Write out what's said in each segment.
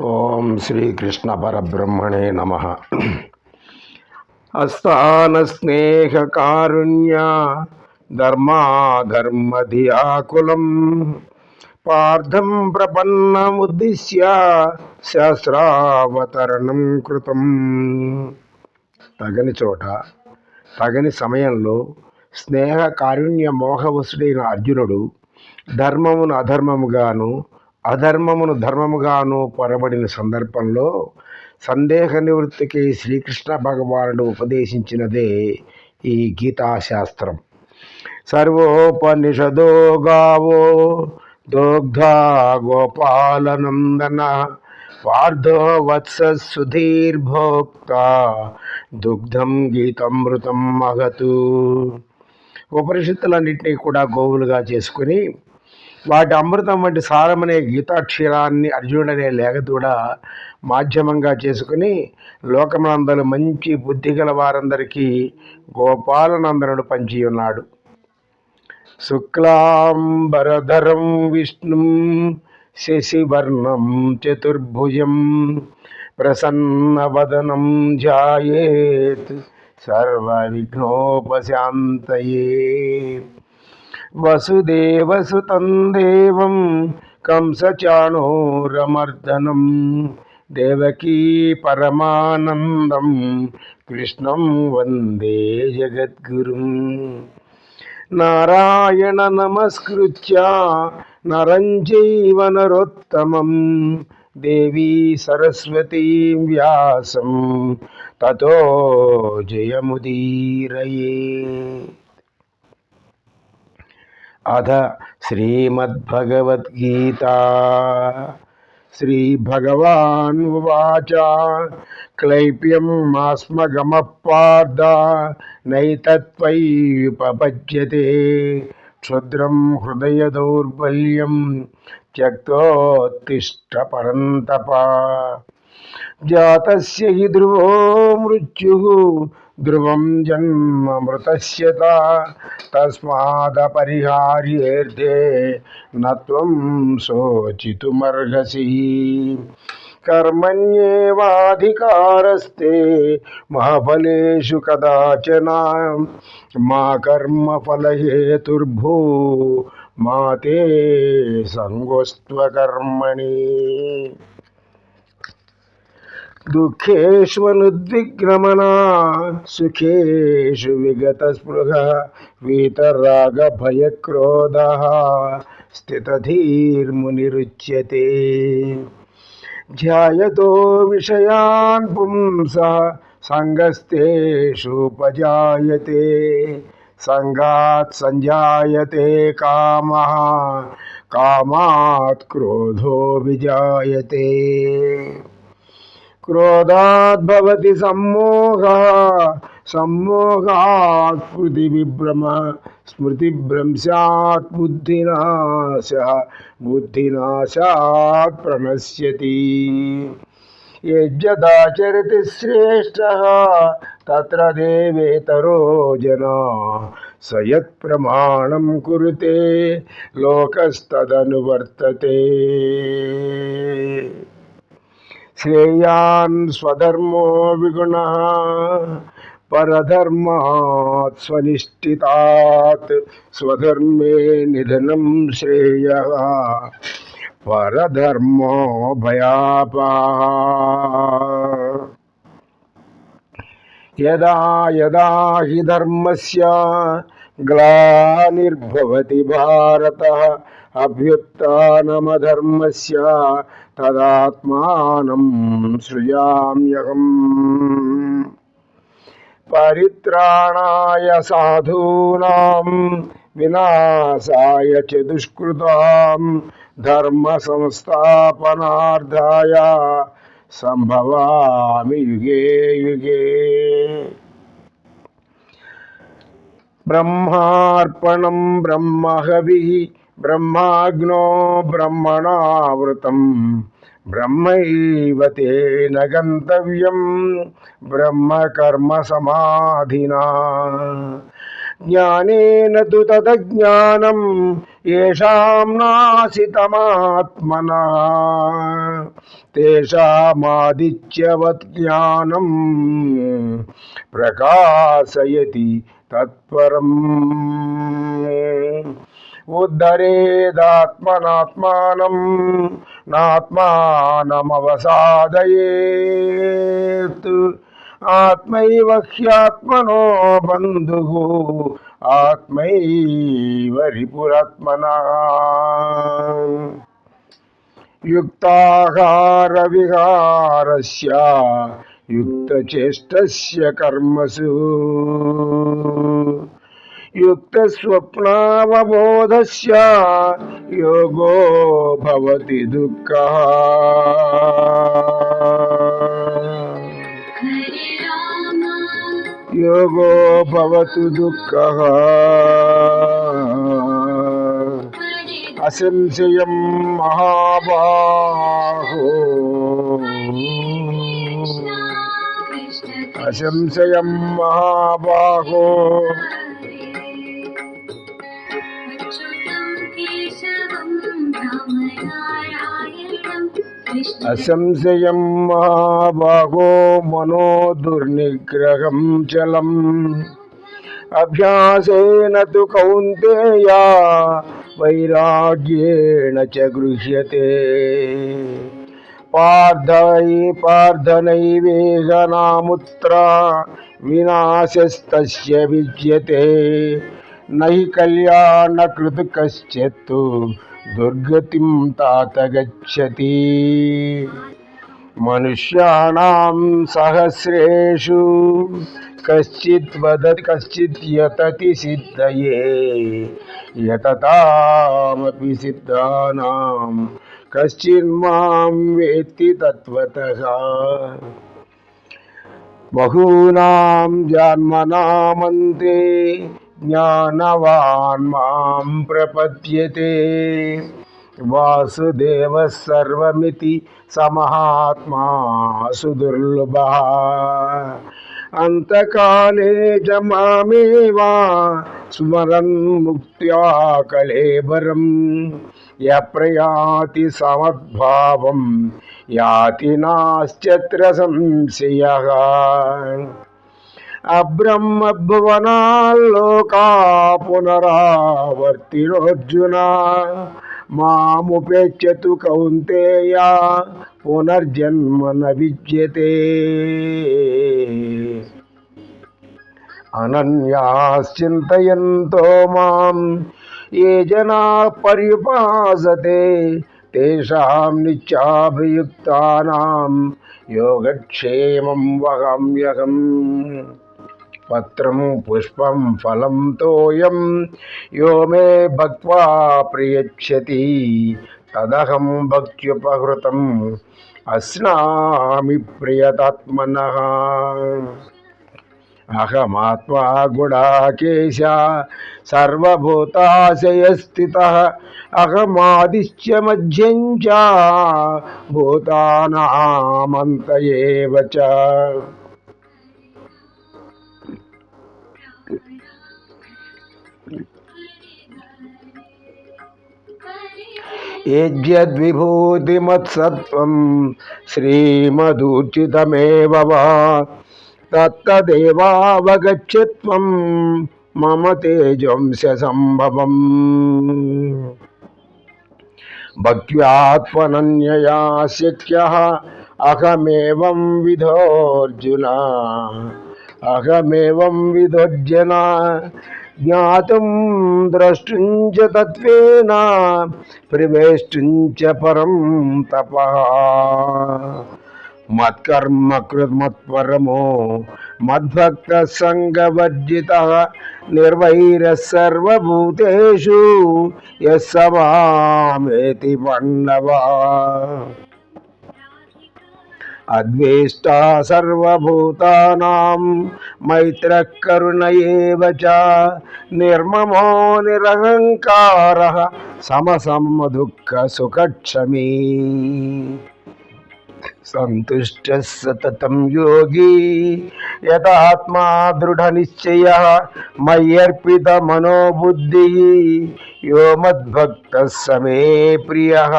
ఓం శ్రీకృష్ణ పరబ్రహ్మణే నమ. అస్థానస్నేహకారుణ్య ధర్మాధర్మధియాకులం పార్థం ప్రపన్నముద్దిశ్య శాస్త్రావతరణం కృతం. తగని చోట తగని సమయంలో స్నేహ కారుణ్య మోహవసుడైన అర్జునుడు ధర్మమును అధర్మముగాను అధర్మమును ధర్మముగాను పొరబడిన సందర్భంలో సందేహ నివృత్తికి శ్రీకృష్ణ భగవానుడు ఉపదేశించినదే ఈ గీతాశాస్త్రం. సర్వోపనిషదో గావో దోగ్ధా గోపాలనందన పార్థో వత్స సుధీర్భోక్త దుగ్ధం గీతమృతం మగతు. ఉపనిషత్తులన్నింటినీ కూడా గోవులుగా చేసుకుని వాటి అమృతం వంటి సారమనే గీతాక్షరాన్ని అర్జునుడనే లేఖదూడ మాధ్యమంగా చేసుకుని లోకమందరూ మంచి బుద్ధి గల వారందరికీ గోపాలనందనుడు పంచి ఉన్నాడు శుక్లాంబరధరం విష్ణుం శశివర్ణం చతుర్భుజం ప్రసన్నవదనం ధ్యాయేత్ సర్వవిఘ్నోపశాంతయే వసుదేవసుతం దేవం కంసచాణోరమర్దనం. దేవకీ పరమానందం కృష్ణం వందే జగద్గురుం. నారాయణ నమస్కృత్య నరం చైవ నరోత్తమం. దేవీ సరస్వతీం వ్యాసం తతో జయముదీరయే. అథ శ్రీమద్భగవద్గీత. శ్రీభగవాన్ ఉచ క్లైప్యం మాస్మగమః పార్థ క్షుద్రం హృదయ దౌర్బల్యం త్యక్తోత్తిష్ట పరంతప జాతస్య హి ధ్రువో మృత్యు ध्रुवं जन्ममृतस्य तस्मादपरिहार्येऽर्थे न त्वं शोचितुमर्हसि। कर्मण्येवाधिकारस्ते महाफलेषु कदाचन मा कर्मफलहेतुर्भू मा ते सङ्गोस्त्वकर्मणि। दुःखेष्वनुद्विग्नमना, सुखेषु विगतस्पृहः, वीतरागभयक्रोधः, स्थितधीर्मुनिरुच्यते। ध्यायतो विषयान् पुंसः सङ्गस्तेषुपजायते सङ्गात् सञ्जायते कामः, कामात् क्रोधो विजायते। క్రోధాద్భవతి సమ్మోహ సమ్మోహాత్ స్మృతి విభ్రమ స్మృతిభ్రంశాత్ బుద్ధినాశ బుద్ధినాశాత్ ప్రణశ్యతి యజ్జదాచరతి శ్రేష్ట తత్ర దేవేతరో జనా సయత్ ప్రమాణం కురుతే లోకస్తదనువర్తతే శ్రేయాన్ స్వధర్మో విగుణ పరధర్మాత్ స్వనిష్ఠితాత్ స్వధర్మే నిధనం శ్రేయ పరధర్మో భయాపా యదా యదా హి ధర్మస్య గ్లానిర్భవతి భారత అభ్యుత్నమధర్మస్య తదాత్మానం సృజామ్యహం పరిత్రాణాయ సాధూనాం వినాశాయ చ దుష్కృతాం ధర్మ సంస్థాపనార్థాయ సంభవామి యుగే యుగే బ్రహ్మార్పణం బ్రహ్మహవి ब्रह्माग्नो ब्रह्मणावृतं ब्रह्मैव तेन गन्तव्यम्। ब्रह्मकर्मसमाधिना। ज्ञानेन तु तदज्ञानम् येषां नासितमात्मना। तेषामादित्यवत् ज्ञानं प्रकाशयति तत्परम्। ఉద్ధరేదాత్మనాత్మానం నాత్మానమవసాదయేత్. ఆత్మైవ హ్యాత్మనో బంధు ఆత్మైవ రిపురాత్మన. యుక్తాహార విహారస్య యుక్తచేష్టస్య కర్మసు. युक्तस्वप्नावबोधस्य योगो भवति दुःखः हरे राम योगो भवतु दुःखः हरे असंशयं महाबाहो कृष्ण कृष्ण असंशयं महाबाहो అసంశయం మహాభాగో మనో దుర్నిగ్రహం చలం. అభ్యాసేన తు కౌంతేయా వైరాగ్యేణ చ గృహ్యతే. పార్థై పార్థనైవేగనాముత్ర వినాశస్తస్య విద్యతే. నై కళ్యాణ కశ్చిత్తు दुर्गतिं तात गच्छति। मनुष्याणां सहस्रेषु कश्चित् वदति, कश्चित् यतति सिद्धये। यततामपि सिद्धानां कश्चिन्मां वेत्ति तत्त्वतः। बहूनां जन्मनामन्ते ज्ञानवान् मां प्रपद्यते वासुदेवः सर्वमिति समहात्मा सुदुर्लभः अन्तकाले च मामेव स्मरन् मुक्त्या कलेबरम् यः प्रयाति समद्भावं याति नास्त्यत्र संशयः అబ్రహ్మ భువనాల్లోకా పునరావర్తి అర్జున మాముపేక్షతు కౌంతేయ పునర్జన్మ న విద్యతే అనన్యాశ్చింతయంతో మాం ఏ జనా పర్యుపాసతే తేషాం నిత్యాభియుక్తానాం యోగక్షేమం వహమ్యహం पत्रं पुष्पं फलं तोयं। यो मे भक्त्वा प्रयच्छति। तदहं भक्त्युपहृतम् अस्नामि प्रियतात्मनः। अहमात्मा गुडाकेश, सर्वभूताशयस्थितः। अहमादिश्च मध्यं च। भूतानामन्त यद्यद्विभूतिमत्सत्त्वं श्रीमदूर्चितमेव वा। तत्तदेवावगच्छत्वं मम तेजंस्यसम्भवम् भक्त्यात्मनन्यया शक्यः अहमेवं विधोऽर्जुन। अहमेवं विधोर्जन జ్ఞాతం ద్రష్టుం చ తత్వేన ప్రవేష్టుం చ పరం తప మత్కర్మ కృత్మత్పరమో మద్భక్త సంగవర్జిత నిర్వైర సర్వభూతేషు ఎస్ సమామేతి పండవా अद्वेष्टा सर्वभूतानां मैत्रः करुण एव च निर्ममो निरहङ्कारः समसमदुःखसुखक्षमी सन्तुष्टः सततं योगी यतात्मा दृढनिश्चयः, मय्यर्पितमनोबुद्धिः, यो मद्भक्तः स मे प्रियः।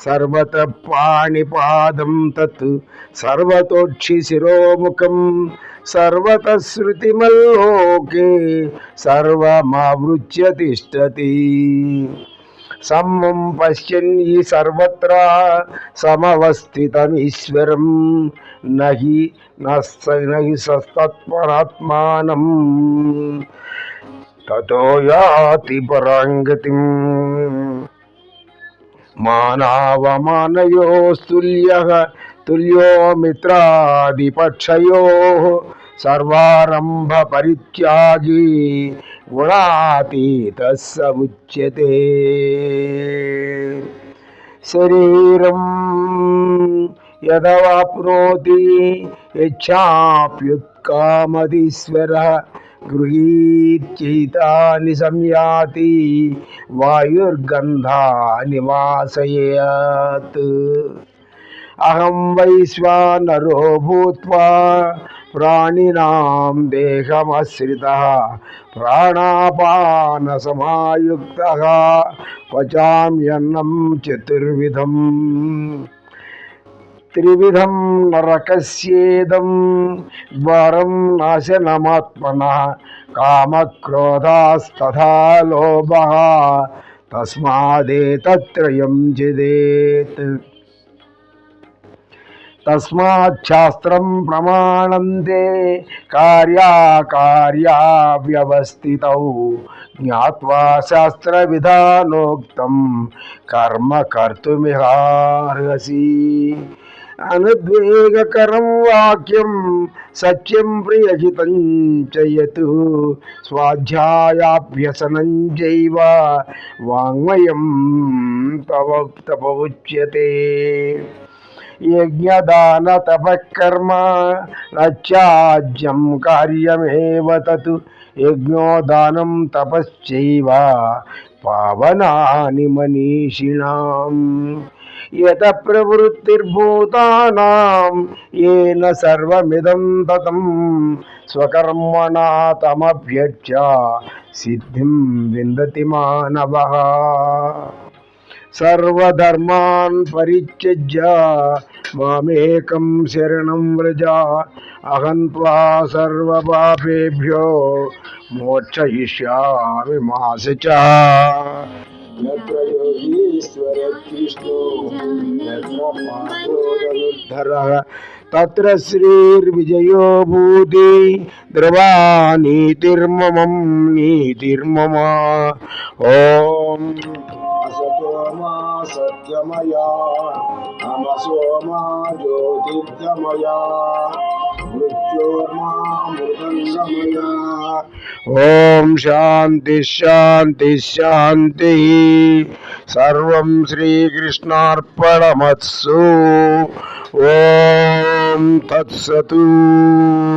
సర్వత పాణిపాదం తత్ సర్వతోక్షి శిరోముఖం సర్వత శృతిమల్లోకే సర్వమావృత్య తిష్టతి సమ్మం పశ్యన్ ఈ సర్వత్ర సమవస్థితమీశ్వరం నహి నహి సస్తత్పరాత్మానం తతో యాతి పరాంగతిం. మానవమానయోస్తుల్య తుల్యో మిత్రాదిపక్షయో సర్వారంభ పరిత్యాగి గుణాతీత సముచ్యతే శరీరం యదవాప్నోతి యచ్చాప్యుత్కామదీశ్వర గృహీత్యైతాని సంయాతి వాయుర్గంధాని వాసయేత్. అహం వైశ్వానరో భూత్వా ప్రాణినాం దేహమశ్రిత. ప్రాణాపాన సమాయుక్త పచామ్యన్నం చతుర్విధం. త్రివిధం నరకస్యేదం. వరం నాశనమాత్మన. కామక్రోధాస్తథా లోభ. తస్మాదేతత్రయం చిదేత్ తస్మాచ్ఛాస్త్రం ప్రమాణంతే కార్యాకార్యా జ్ఞావా జ్ఞాత్వా శాస్త్రవిధానోక్తం. కర్మ కర్తుమిహార్హసి అనుద్వేగకరం వాక్యం సత్యం ప్రియహితం చయతు. స్వాధ్యాయాభ్యసనం చైవ వాంగ్మయం తవ తపవుచ్యతే యజ్ఞదాన తపకర్మ రచ్యాజ్యం కార్యమేవ తత్. యజ్ఞోదానం తపశ్చైవ పావనాని మనీషిణాం. यत प्रवृत्तिर्भूतानां येन स्वकर्मणा तमभ्यच्य सर्वधर्मान् परित्यज्य मामेकं शरणं व्रज। अहं त्वा सर्वपापेभ्यो मोक्षयिष्यामि मा च। యత్ర పాదోదనుద్ధరః తత్ర శ్రీర్విజయో భూతి ద్రవా నీతిర్మమం నీతిర్మమ ఓం అసతోమా సత్యమయా అమసోమా జ్యోతిర్గమయా ॐ शान्तिशान्तिशान्तिः सर्वं श्रीकृष्णार्पणमत्सु ॐ तत्सतु